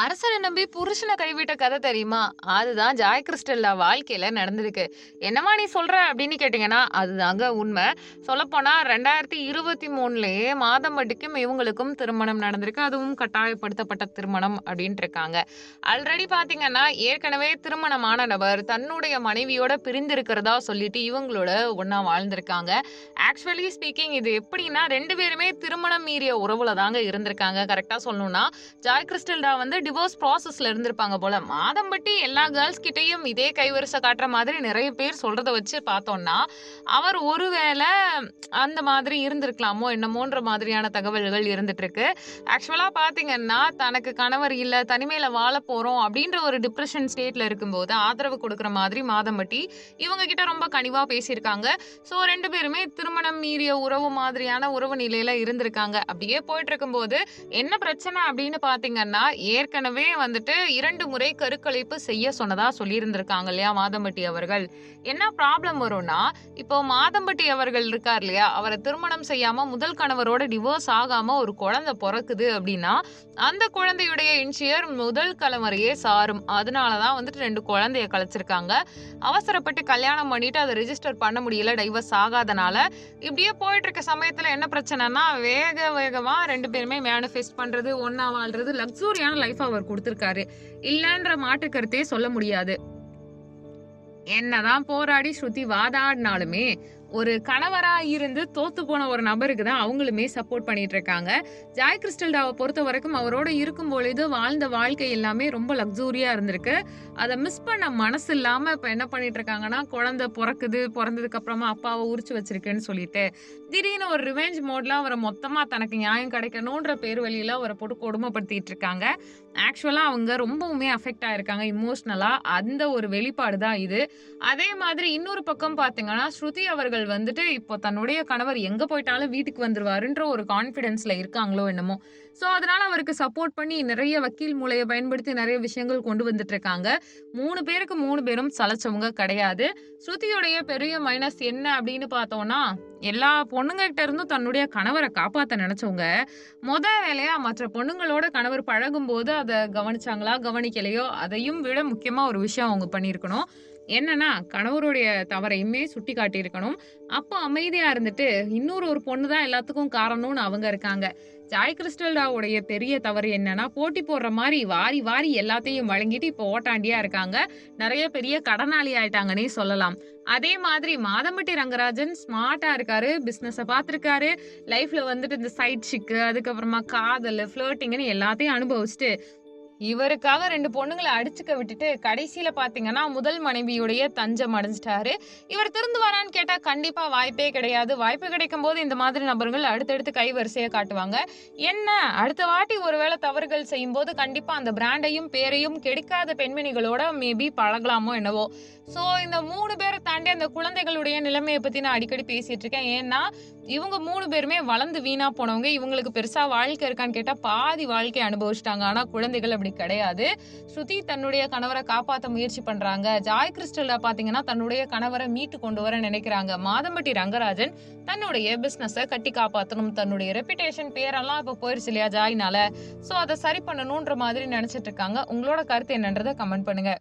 அரசனை நம்பி புருஷனை கைவிட்ட கதை தெரியுமா? அதுதான் ஜாய் கிறிஸ்டல்லா வாழ்க்கையில நடந்திருக்கு. என்னமா நீ சொல்ற அப்படின்னு கேட்டீங்கன்னா அதுதாங்க உண்மை. சொல்லப்போனா ரெண்டாயிரத்தி இருபத்தி மூணுலயே மாதம்பட்டிக்கும் இவங்களுக்கும் திருமணம் நடந்திருக்கு. அதுவும் கட்டாயப்படுத்தப்பட்ட திருமணம் அப்படின்ட்டு இருக்காங்க. ஆல்ரெடி பாத்தீங்கன்னா ஏற்கனவே திருமணமான நபர் தன்னுடைய மனைவியோட பிரிந்திருக்கிறதா சொல்லிட்டு இவங்களோட ஒன்னா வாழ்ந்திருக்காங்க. ஆக்சுவலி ஸ்பீக்கிங் இது எப்படின்னா ரெண்டு பேருமே திருமணம் மீறிய உறவுல தாங்க இருந்திருக்காங்க கரெக்டா சொல்லணும்னா ஜாய் கிறிஸ்டல்டா வந்து டிவோர்ஸ் ப்ராசஸ்ல இருந்திருப்பாங்க போல. மாதம்பட்டி எல்லா கேர்ள்ஸ் கிட்டேயும் இதே கைவரிசை காட்டுற மாதிரி நிறைய பேர் சொல்றதை வச்சு பார்த்தோம்னா அவர் ஒருவேளை அந்த மாதிரி இருந்திருக்கலாமோ என்னமோன்ற மாதிரியான தகவல்கள் இருந்துட்டு இருக்கு ஆக்சுவலா பாத்தீங்கன்னா தனக்கு கணவர் இல்ல தனிமையில வாழ போறோம் அப்படின்ற ஒரு டிப்ரெஷன் ஸ்டேட்ல இருக்கும்போது ஆதரவு கொடுக்குற மாதிரி மாதம்பட்டி இவங்க கிட்ட ரொம்ப கனிவா பேசியிருக்காங்க. ஸோ ரெண்டு பேருமே திருமணம் மீறிய உறவு மாதிரியான உறவு நிலையில இருந்திருக்காங்க. அப்படியே போயிட்டு இருக்கும்போது என்ன பிரச்சனை அப்படின்னு பாத்தீங்கன்னா ஏற்கனவே வந்துட்டு இரண்டு முறை கருக்கலைப்பு செய்ய சொன்னதா சொல்லியிருந்திருக்காங்க இல்லையா மாதம்பட்டி அவர்கள். என்ன ப்ராப்ளம் வரும்னா இப்போ மாதம்பட்டி அவர்கள் இருக்கார் இல்லையா அவரை திருமணம் செய்யாம முதல் கணவரோட டிவோர்ஸ் ஆகாம ஒரு குழந்தை பிறக்குது அப்படின்னா அந்த குழந்தையுடைய இன்ஷியர் முதல் கலவரையே சாரும். அதனாலதான் வந்துட்டு ரெண்டு குழந்தைய கலைச்சிருக்காங்க. அவசரப்பட்டு கல்யாணம் பண்ணிட்டு அதை ரிஜிஸ்டர் பண்ண முடியல டைவர்ஸ் ஆகாதனால. இப்படியே போயிட்டு இருக்க சமயத்துல என்ன பிரச்சனைனா வேக வேகமா ரெண்டு பேருமே மேனிஃபெஸ்ட் பண்றது ஒன்னா வாழ்றது லக்ஸூரியான லைஃப் அவர் கொடுத்திருக்காரு. இல்லன்ற மாற்று கருத்தே சொல்ல முடியாது. என்னதான் போராடி ஸ்ருதி வாதாடினாலுமே ஒரு கணவரா இருந்து தோத்து போன ஒரு நபருக்கு தான் அவங்களுமே சப்போர்ட் பண்ணிட்டு இருக்காங்க. ஜாய் கிறிஸ்டல்டாவை பொறுத்த வரைக்கும் அவரோட இருக்கும் பொழுது வாழ்ந்த வாழ்க்கை எல்லாமே ரொம்ப லக்ஸூரியா இருந்திருக்கு. அதை மிஸ் பண்ண மனசு இல்லாம இப்ப என்ன பண்ணிட்டு இருக்காங்கன்னா குழந்தை பிறக்குது பிறந்ததுக்கு அப்புறமா அப்பாவை உரிச்சு வச்சிருக்கேன்னு சொல்லிட்டு திடீர்னு ஒரு ரிவெஞ்ச் மோட்ல அவரை மொத்தமா தனக்கு நியாயம் கிடைக்கணுன்ற பேர் வழியில அவரை போட்டு கொடுமைப்படுத்திட்டு இருக்காங்க. ஆக்சுவலா அவங்க ரொம்பவுமே அஃபெக்ட் ஆயிருக்காங்க இமோஷனலா அந்த ஒரு வெளிப்பாடு தான் இது. அதே மாதிரி இன்னொரு பக்கம் பாத்தீங்கன்னா ஸ்ருதி அவர்கள் வந்துட்டு இப்போ தன்னுடைய கணவர் எங்க போயிட்டாலும் வீட்டுக்கு வந்துருவாருன்ற ஒரு கான்ஃபிடென்ஸ்ல இருக்காங்களோ என்னமோ. ஸோ அதனால அவருக்கு சப்போர்ட் பண்ணி நிறைய வக்கீல் மூலையை பயன்படுத்தி நிறைய விஷயங்கள் கொண்டு வந்துட்டு இருக்காங்க மூணு பேருக்கு மூணு பேரும் சலைச்சவங்க கிடையாது. ஸ்ருதியுடைய பெரிய மைனஸ் என்ன அப்படின்னு பார்த்தோம்னா எல்லா பொண்ணுங்ககிட்ட இருந்தும் தன்னுடைய கணவரை காப்பாத்த நினைச்சவங்க முத வேலையா மற்ற பொண்ணுங்களோட கணவர் பழகும் போது அதை கவனிச்சாங்களா கவனிக்கலையோ அதையும் விட முக்கியமா ஒரு விஷயம் அவங்க பண்ணியிருக்கணும். என்னன்னா கணவருடைய தவறையுமே சுட்டி காட்டியிருக்கணும் அப்போ அமைதியா இருந்துட்டு இன்னொரு ஒரு பொண்ணு தான் எல்லாத்துக்கும் காரணம்னு அவங்க இருக்காங்க. ஜாய் கிறிஸ்டல்டாவுடைய பெரிய தவறு என்னன்னா போட்டி போடுற மாதிரி வாரி வாரி எல்லாத்தையும் வழங்கிட்டு இப்போ ஓட்டாண்டியா இருக்காங்க. நிறைய பெரிய கடனாளி ஆயிட்டாங்கன்னே சொல்லலாம். அதே மாதிரி மாதம்பட்டி ரங்கராஜன் ஸ்மார்ட்டா இருக்காரு பிஸ்னஸை பார்த்துருக்காரு லைஃப்ல வந்துட்டு இந்த சைட் சிக்கு அதுக்கப்புறமா காதல் ஃபிளர்ட்டிங்னு எல்லாத்தையும் அனுபவிச்சுட்டு இவருக்காக ரெண்டு பொண்ணுங்களை அடிச்சுக்க விட்டுட்டு கடைசியில பாத்தீங்கன்னா முதல் மனைவியுடைய தஞ்சம் அடைஞ்சிட்டாரு. இவர் திருந்து வரான்னு கேட்டா கண்டிப்பா வாய்ப்பே கிடையாது. வாய்ப்பு கிடைக்கும் போது இந்த மாதிரி நபர்கள் அடுத்தடுத்து கை வரிசையை காட்டுவாங்க. என்ன? அடுத்த வாட்டி ஒருவேளை தவறுகள் செய்யும் போது கண்டிப்பா அந்த பிராண்டையும் பேரையும் கெடுக்காத பெண்மணிகளோட மேபி பழகலாமோ என்னவோ. ஸோ இந்த மூணு பேரை தாண்டி அந்த குழந்தைகளுடைய நிலைமையை பற்றி நான் அடிக்கடி பேசிகிட்டு இருக்கேன். ஏன்னா இவங்க மூணு பேருமே வளர்ந்து வீணாக போனவங்க. இவங்களுக்கு பெருசாக வாழ்க்கை இருக்கான்னு கேட்டால் பாதி வாழ்க்கை அனுபவிச்சிட்டாங்க. ஆனால் குழந்தைகள் அப்படி கிடையாது. ஸ்ருதி தன்னுடைய கணவரை காப்பாற்ற முயற்சி பண்ணுறாங்க ஜாய் கிறிஸ்டலில் பார்த்தீங்கன்னா தன்னுடைய கணவரை மீட்டு கொண்டு வர நினைக்கிறாங்க. மாதம்பட்டி ரங்கராஜன் தன்னுடைய பிஸ்னஸை கட்டி காப்பாற்றணும் தன்னுடைய ரெப்புடேஷன் பேரெல்லாம் இப்போ போயிருச்சு இல்லையா ஜாய்னால. ஸோ அதை சரி பண்ணணுன்ற மாதிரி நினச்சிட்டு இருக்காங்க. உங்களோட கருத்து என்னன்றதை கமெண்ட் பண்ணுங்கள்